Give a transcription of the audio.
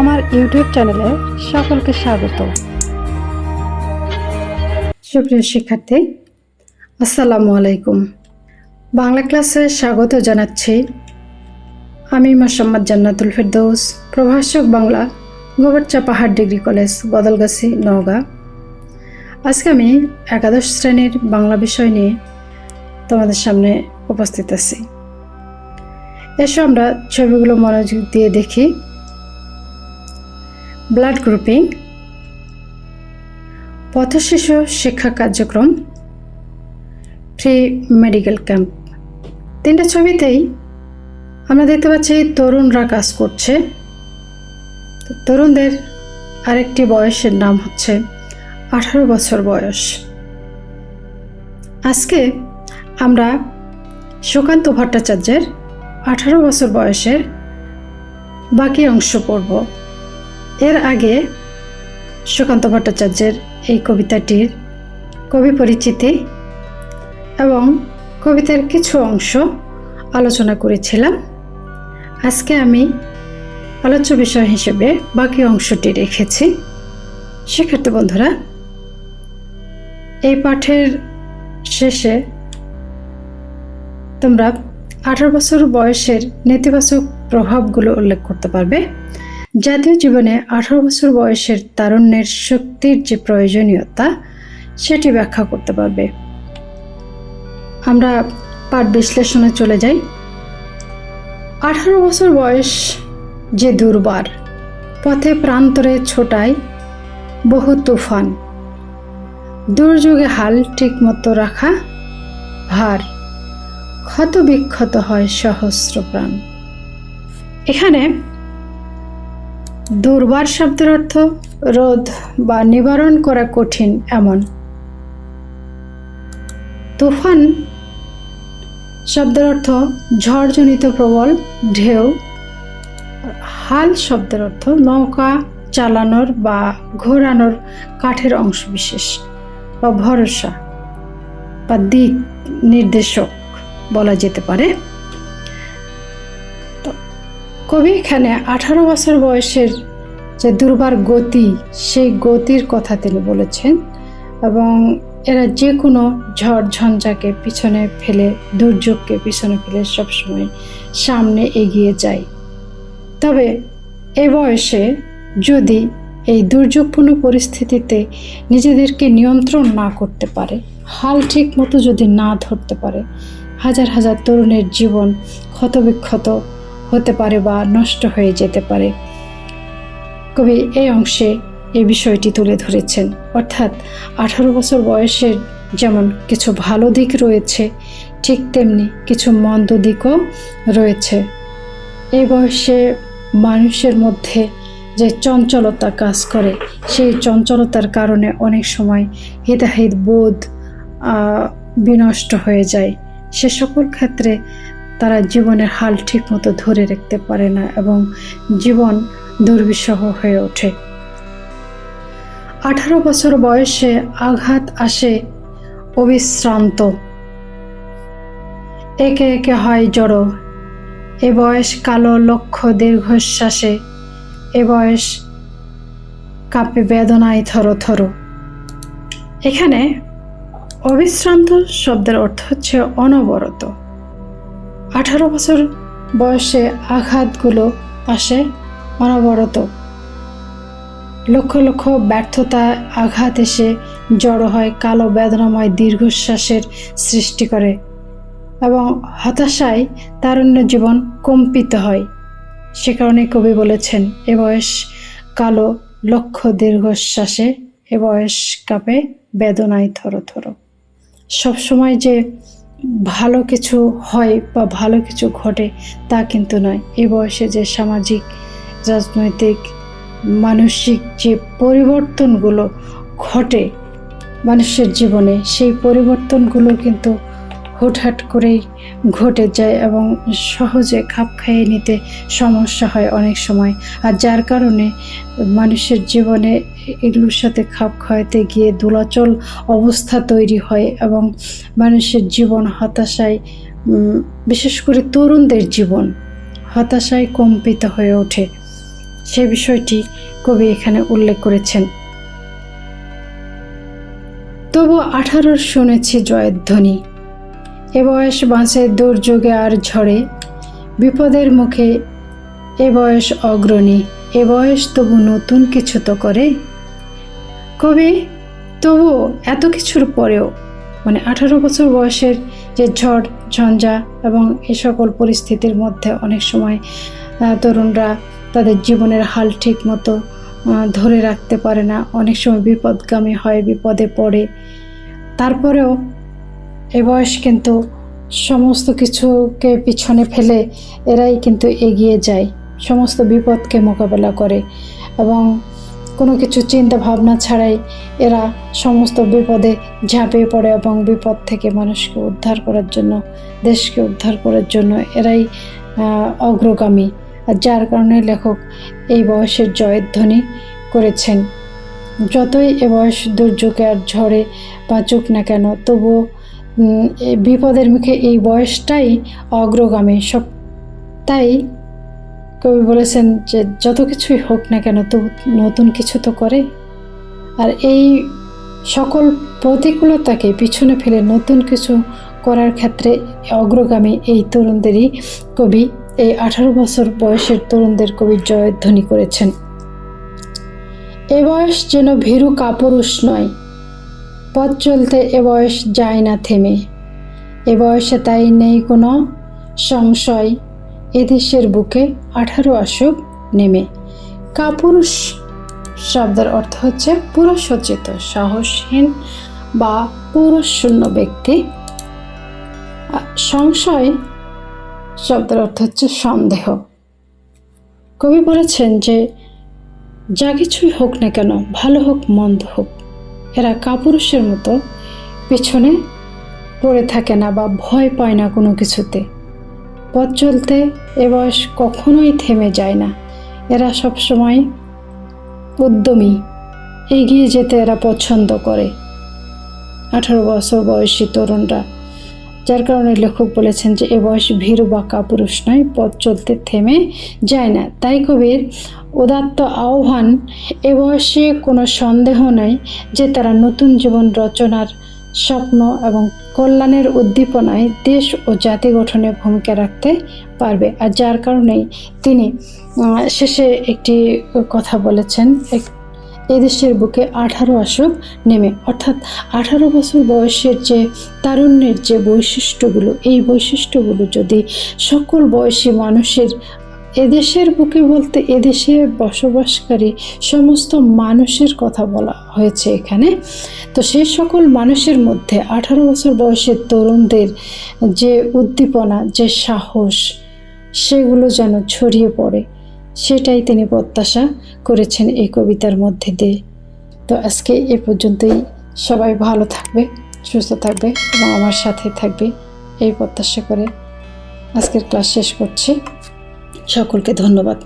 আমার ইউটিউব চ্যানেলে সকলকে স্বাগত। সুপ্রিয় শিক্ষার্থী, আসসালামু আলাইকুম। বাংলা ক্লাসে স্বাগত জানাচ্ছি। আমি মোসাম্মদ জান্নাতুল ফেরদৌস, প্রভাষক বাংলা, গোবরচা পাহাড় ডিগ্রি কলেজ, বদলগাছি, নওগাঁ। আজকে আমি একাদশ শ্রেণির বাংলা বিষয় নিয়ে তোমাদের সামনে উপস্থিত আছি। এসো আমরা ছবিগুলো মনোযোগ দিয়ে দেখি। ব্লাড গ্রুপিং, পথশিশু শিক্ষা কার্যক্রম ফ্রি মেডিকেল ক্যাম্প। তিনটা ছবিতেই আমরা দেখতে পাচ্ছি তরুণরা কাজ করছে। তরুণদের আরেকটি বয়সের নাম হচ্ছে আঠারো বছর বয়স। আজকে আমরা সুকান্ত ভট্টাচার্যের আঠারো বছর বয়সের বাকি অংশ পড়ব। এর আগে সুকান্ত ভট্টাচার্যের এই কবিতাটির কবি পরিচিতি এবং কবিতার কিছু অংশ আলোচনা করেছিলাম। আজকে আমি আলোচ্য বিষয় হিসেবে বাকি অংশটি রেখেছি। শিক্ষার্থী বন্ধুরা, এই পাঠের শেষে তোমরা আঠারো বছর বয়সের নেতিবাচক প্রভাবগুলো উল্লেখ করতে পারবে। জাতীয় জীবনে আঠারো বছর বয়সের তারুণ্যের শক্তির যে প্রয়োজনীয়তা, সেটি ব্যাখ্যা করতে পারবে। আমরা পাঠ বিশ্লেষণে চলে যাই। আঠারো বছর বয়স যে দুর্বার, পথে প্রান্তরে ছোটায় বহু তুফান। দুর্যোগে হাল ঠিকমতো রাখা, ভার ক্ষত বিক্ষত হয় সহস্র প্রাণ। এখানে দুর্বার শব্দের অর্থ রোধ বা নিবারণ করা কঠিন, এমন। তুফান শব্দের অর্থ ঝড়জনিত প্রবল, ঢেউ। হাল শব্দের অর্থ নৌকা চালানোর বা ঘোরানোর কাঠের অংশ বিশেষ বা ভরসা বা দিক নির্দেশক বলা যেতে পারে। কবি এখানে আঠারো বছর বয়সের যে দুর্বার গতি, সেই গতির কথা তিনি বলেছেন এবং এরা যে কোনো ঝড় ঝঞ্ঝাকে পিছনে ফেলে, দুর্যোগকে পিছনে ফেলে সবসময় সামনে এগিয়ে যায়। তবে এ বয়সে যদি এই দুর্যোগপূর্ণ পরিস্থিতিতে নিজেদেরকে নিয়ন্ত্রণ না করতে পারে, হাল ঠিক মতো যদি না ধরতে পারে, হাজার হাজার তরুণের জীবন ক্ষতবিক্ষত হতে পারে বা নষ্ট হয়ে যেতে পারে। কবি এই অংশে এই বিষয়টি তুলে ধরেছেন। অর্থাৎ আঠারো বছর বয়সের যেমন কিছু ভালো দিক রয়েছে, ঠিক তেমনি কিছু মন্দ দিকও রয়েছে। এই বয়সে মানুষের মধ্যে যে চঞ্চলতা কাজ করে, সেই চঞ্চলতার কারণে অনেক সময় হিতাহিত বোধ বিনষ্ট হয়ে যায়। সে সকল ক্ষেত্রে তারা জীবনের হাল ঠিকমতো ধরে রাখতে পারে না এবং জীবন দুর্বিষহ হয়ে ওঠে। আঠারো বছর বয়সে আঘাত আসে অবিশ্রান্ত। একে একে হয় জড়ো। এ বয়স কালো লক্ষ্য দীর্ঘশ্বাসে, এ বয়স কাঁপে বেদনায় থরো থরো এখানে অবিশ্রান্ত শব্দের অর্থ হচ্ছে অনবরত। আঠারো বছর বয়সে আঘাতগুলো আসে অনবরত। লক্ষ লক্ষ ব্যর্থতা, আঘাত এসে জড়ো হয় কালো বেদনাময় দীর্ঘশ্বাসের সৃষ্টি করে এবং হতাশায় তারুণ্য জীবন কম্পিত হয়। সে কারণে কবি বলেছেন, এ বয়স কালো লক্ষ দীর্ঘশ্বাসে, এ বয়স কাপে বেদনায় থরো থরো সবসময় যে ভালো কিছু হয় বা ভালো কিছু ঘটে তা কিন্তু নয়। এ বয়সে যে সামাজিক, রাজনৈতিক, মানসিক যে পরিবর্তনগুলো ঘটে মানুষের জীবনে, সেই পরিবর্তনগুলো কিন্তু হুটহাট করেই ঘটে যায় এবং সহজে খাপ খাইয়ে নিতে সমস্যা হয় অনেক সময়। আর যার কারণে মানুষের জীবনে এগুলোর সাথে খাপ খাওয়াতে গিয়ে দোলাচল অবস্থা তৈরি হয় এবং মানুষের জীবন হতাশায় বিশেষ করে তরুণদের জীবন হতাশায় কম্পিত হয়ে ওঠে। সে বিষয়টি কবি এখানে উল্লেখ করেছেন। তবু আঠারোর শুনেছি জয়ের ধ্বনি। এ বয়স বাঁচে দুর্যোগে আর ঝড়ে, বিপদের মুখে এ বয়স অগ্রণী, এ বয়স তবু নতুন কিছু তো করে। কবি, তবু এত কিছুর পরেও মানে আঠারো বছর বয়সের যে ঝড়, ঝঞ্ঝা এবং এ সকল পরিস্থিতির মধ্যে অনেক সময় তরুণরা তাদের জীবনের হাল ঠিক মতো ধরে রাখতে পারে না। অনেক সময় বিপদগামী হয়, বিপদে পড়ে। তারপরেও এ বয়স কিন্তু সমস্ত কিছুকে পিছনে ফেলে এরাই কিন্তু এগিয়ে যায়, সমস্ত বিপদকে মোকাবেলা করে এবং কোনো কিছু চিন্তা ভাবনা ছাড়াই এরা সমস্ত বিপদে ঝাঁপিয়ে পড়ে এবং বিপদ থেকে মানুষকে উদ্ধার করার জন্য, দেশকে উদ্ধার করার জন্য এরাই অগ্রগামী। আর যার কারণে লেখক এই বয়সের জয়ধ্বনি করেছেন। যতই এ বয়স দুর্যোগে আর ঝড়ে বাঁচুক না কেন, তবুও বিপদের মুখে এই বয়সটাই অগ্রগামী। সব তাই কবি বলেছেন যে, যত কিছুই হোক না কেন তবু নতুন কিছু তো করে। আর এই সকল প্রতিকূলতাকে পিছনে ফেলে নতুন কিছু করার ক্ষেত্রে অগ্রগামী এই তরুণদেরই কবি, এই আঠারো বছর বয়সের তরুণদের কবি জয়ধ্বনি করেছেন। এ বয়স যেন ভীরু কাপুরুষ নয় পথ চলতে এ বয়স যায় না থেমে। এ বয়সে তাই নেই কোনো সংশয়। এদেশের বুকে আঠারো আসুক নেমে। কাপুরুষ শব্দের অর্থ হচ্ছে পুরুষোচিত, সাহসহীন বা পুরুষশূন্য ব্যক্তি। সংশয় শব্দের অর্থ হচ্ছে সন্দেহ। কবি বলেছেন যে, যা কিছুই হোক না কেন, ভালো হোক, মন্দ হোক এরা কাপুরুষের মতো পেছনে পড়ে থাকে না বা ভয় পায় না কোনো কিছুতে। পথ চলতে এ বয়স কখনোই থেমে যায় না। এরা সবসময় উদ্যমী, এগিয়ে যেতে এরা পছন্দ করে। আঠারো বছর বয়সী তরুণরা যার কারণে লেখক বলেছেন যে, এ বয়স ভীরু বা কাপুরুষ নয়, পথ চলতে থেমে যায় না। তাই কবির উদাত্ত আহ্বান, এ বয়সে কোনো সন্দেহ নাই যে তারা নতুন জীবন রচনার স্বপ্ন এবং কল্যাণের উদ্দীপনায় দেশ ও জাতি গঠনে ভূমিকা রাখতে পারবে। আর যার কারণেই তিনি শেষে একটি কথা বলেছেন এদেশের বুকে আঠারো আসুক নেমে, অর্থাৎ আঠারো বছর বয়সের যে তারুণ্যের যে বৈশিষ্ট্যগুলো, এই বৈশিষ্ট্যগুলো যদি সকল বয়সী মানুষের এদেশের বুকে বলতে এদেশে বসবাসকারী সমস্ত মানুষের কথা বলা হয়েছে এখানে, তো সেই সকল মানুষের মধ্যে আঠারো বছর বয়সের তরুণদের যে উদ্দীপনা, যে সাহস, সেগুলো যেন ছড়িয়ে পড়ে। সেটাই তিনি প্রত্যাশা করেছেন এই কবিতার মধ্যে দিয়ে। তো আজকে এ পর্যন্তই। সবাই ভালো থাকবে, সুস্থ থাকবে এবং আমার সাথে থাকবে এই প্রত্যাশা করে আজকের ক্লাস শেষ করছি। সকলকে ধন্যবাদ।